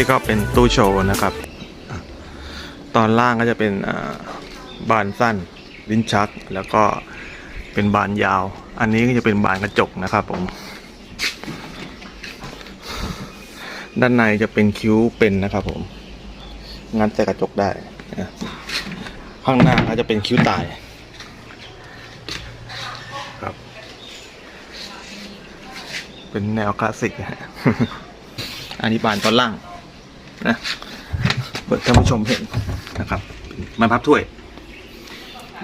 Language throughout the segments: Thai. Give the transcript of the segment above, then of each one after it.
นี่ก็เป็นตู้โชว์นะครับ ตอนล่างก็จะเป็นบานสั้นลิ้นชัก แล้วก็เป็นบานยาว อันนี้ก็จะเป็นบานกระจกนะครับผม ด้านในจะเป็นคิ้วเป็นนะครับผม งัดใส่กระจกได้ ข้างหน้าก็จะเป็นคิ้วตายครับ เป็นแนวคลาสสิกฮะอันนี้บานตอนล่าง นะเปิดท่านผู้ชมเห็นนะครับเป็นไม้พับถ้วย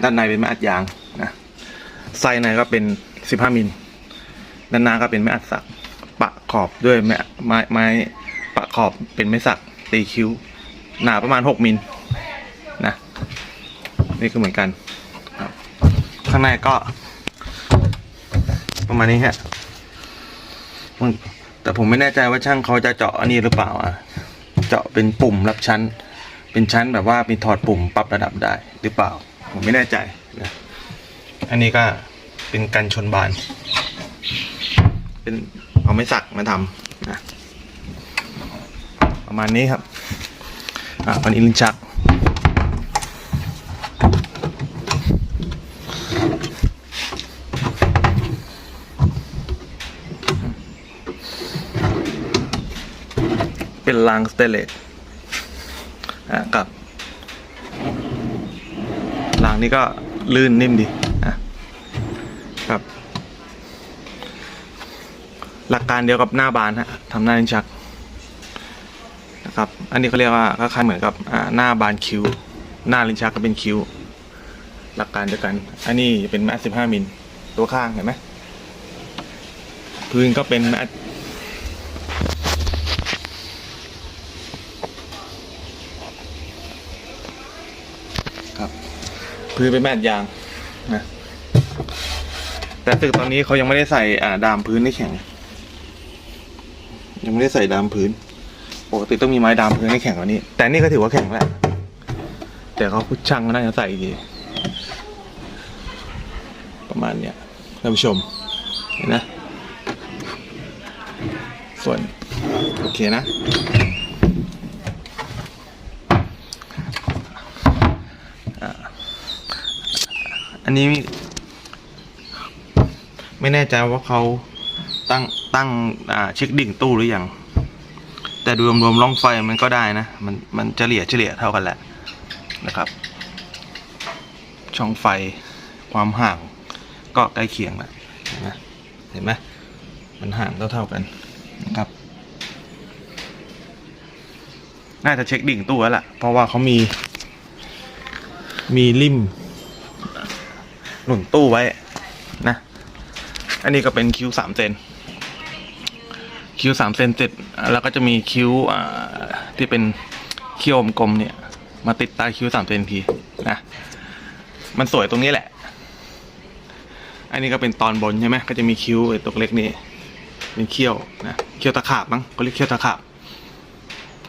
ด้านในเป็นไม้อัดยางนะไส้ในก็เป็น15มิลด้านหน้าก็เป็นไม้อัดสัก ปะขอบด้วยไม้ไม้ไม้ปะขอบเป็นไม้สักตีคิ้ว หนาประมาณ6มิลนะนี่ก็เหมือนกันข้างในก็ ประมาณนี้ฮะแต่ผมไม่แน่ใจว่าช่างเขาจะเจาะอันนี้หรือเปล่าอะ เป็นปุ่มรับชั้น เป็นชั้นแบบว่ามีถอดปุ่มปรับระดับได้หรือเปล่า ผมไม่แน่ใจนะอันนี้ก็เป็นกันชนบาน เป็นเอาไม้สักมาทำนะประมาณนี้ครับ อะอันนี้ลิ้นชักเป็นรางสเตเลส อะกับรางนี้ก็ลื่นนิ่มดีอะครับ หลักการเดียวกับหน้าบานฮะทำหน้าลิ้นชักนะครับ อันนี้เขาเรียกว่าก็คล้ายเหมือนกับหน้าบานคิ้ว หน้าลิ้นชักก็เป็นคิ้ว หลักการเดียวกัน อันนี้เป็นแมสสิบห้ามิลตัวข้างเห็นไหมพื้นก็เป็นแมสครับ พื้นเป็นแมสยางนะแต่ตึกตอนนี้เขายังไม่ได้ใส่อ่าดามพื้นให้แข็ง ยังไม่ได้ใส่ดามพื้นปกติต้องมีไม้ดามพื้นให้แข็งกว่านี้ แต่นี่ก็ถือว่าแข็งแหล้วแต่เขาพูดช่างก็น่าจะใส่ดี ประมาณเนี้ยท่านผู้ชมเห็นนะ ส่วน โอเคนะ อ่า อันนี้ ไม่แน่ใจว่าเขาตั้งตั้งอ่าเช็คดิ่งตู้หรือยังแต่รวมรวมๆร่องไฟมันก็ได้นะ มันมันเฉลี่ยเฉลี่ยเท่ากันแหละนะครับ ช่องไฟความห่างก็ใกล้เคียงแหละเห็นไหมเห็นไหมมันห่างเท่าเท่ากันนะครับ น่าจะเช็คดิ่งตู้แล้วล่ะ เพราะว่าเขามี มีริม หนุนตู้ไว้นะ อันนี้ก็เป็นคิ้วสามเซนคิ้วสามเซนเสร็จแล้วก็จะมีคิ้วที่เป็นเขี้ยวกลมเนี่ย มาติดใต้คิ้วสามเซนทีนะมันสวยตรงนี้แหละ อันนี้ก็เป็นตอนบนใช่ไหมก็จะมีคิ้วไอ้ตัวเล็กนี่เป็นเขี้ยวนะเขี้ยวตะขาบมั้งก็เรียกเขี้ยวตะขาบ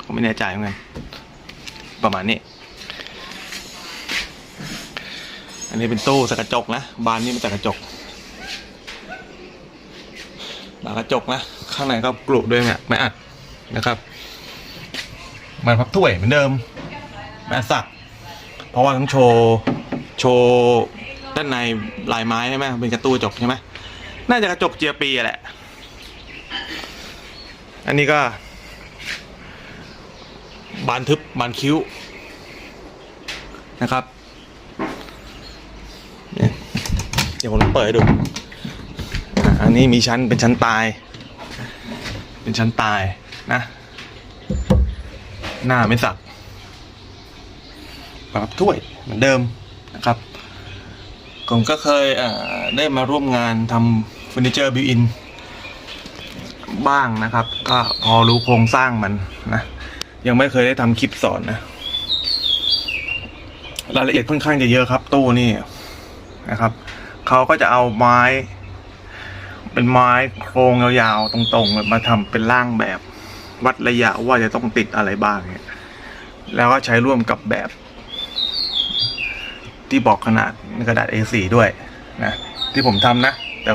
ผมไม่แน่ใจเหมือนกันประมาณนี้ อันนี้เป็นตู้สกระจกนะ บานนี้เป็นใส่กระจกบานกระจกนะ ข้างในก็กรุด้วยเนี่ยไม่อัดนะครับมันพับถ้วยเหมือนเดิมแม่สัก เพราะว่าต้องโชว์โชว์ด้านในลายไม้ใช่ไหมเป็นกระตู้กระจกใช่ไหมน่าจะกระจกเจียปีแหละ อันนี้ก็บานทึบบานคิ้วนะครับเนี่ยเดี๋ยวผมเปิดให้ดูอันนี้มีชั้นเป็นชั้นตาย เป็นชั้นตายนะ หน้าไม่สักปรับถ้วยเหมือนเดิมนะครับผมก็เคยเได้มาร่วมงานทำเฟอร์นิเจอร์บิวอินบ้างนะครับ ก็พอรู้โครงสร้างมันนะ ยังไม่เคยได้ทำคลิปสอนนะ รายละเอียดค่อนข้างจะเยอะครับตู้นี่นะครับ เขาก็จะเอาไม้ เป็นไม้โครงยาวๆตรงๆมาทำเป็นร่างแบบวัดระยะว่าจะต้องติดอะไรบ้างเนี่ยแล้วก็ใช้ร่วมกับแบบ ที่บอกขนาดในกระดาษ A4 ด้วยนะที่ผมทำนะ แต่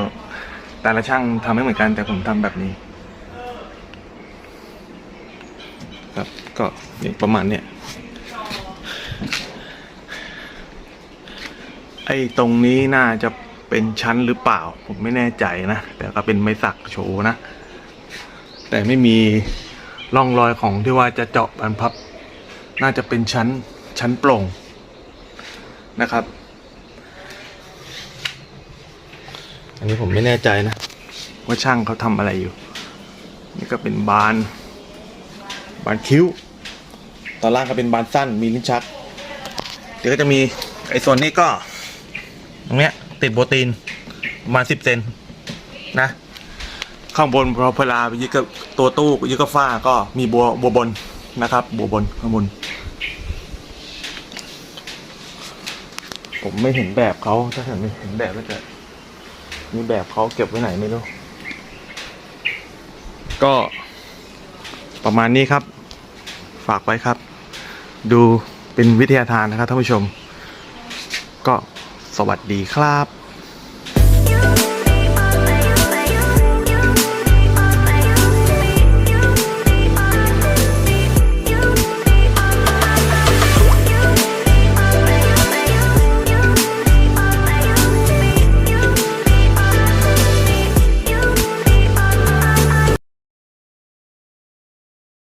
แต่ละช่างทำไม่เหมือนกัน แต่ผมทำแบบนี้ ครับก็ประมาณเนี้ย ไอ้ตรงนี้น่าจะเป็นชั้นหรือเปล่า ผมไม่แน่ใจนะ แต่ก็เป็นไม้สักโชว์นะ แต่ไม่มีร่องรอยของที่ว่าจะเจาะบรรพับ น่าจะเป็นชั้นชั้นโปร่งนะครับ อันนี้ผมไม่แน่ใจนะ ว่าช่างเขาทำอะไรอยู่ นี่ก็เป็นบาน บานคิ้ว ตอนล่างก็เป็นบานสั้นมีลิ้นชัก เดี๋ยวก็จะมีไอ้ส่วนนี้ก็ ตรงเนี้ย ติดโบตีนประมาณสิบเซนนะ ข้างบนพอเพลาไปยึดกับตัวตู้ยึดกับฝ้าก็มีบัวบัวบนนะครับ บัวบนข้างบน ผมไม่เห็นแบบเขาถ้าเห็นไม่เห็นแบบแล้วจะมีแบบเขาเก็บไว้ไหนไม่รู้ ก็ประมาณนี้ครับ ฝากไว้ครับ ดูเป็นวิทยาทานนะครับท่านผู้ชม ก็ สวัสดีครับ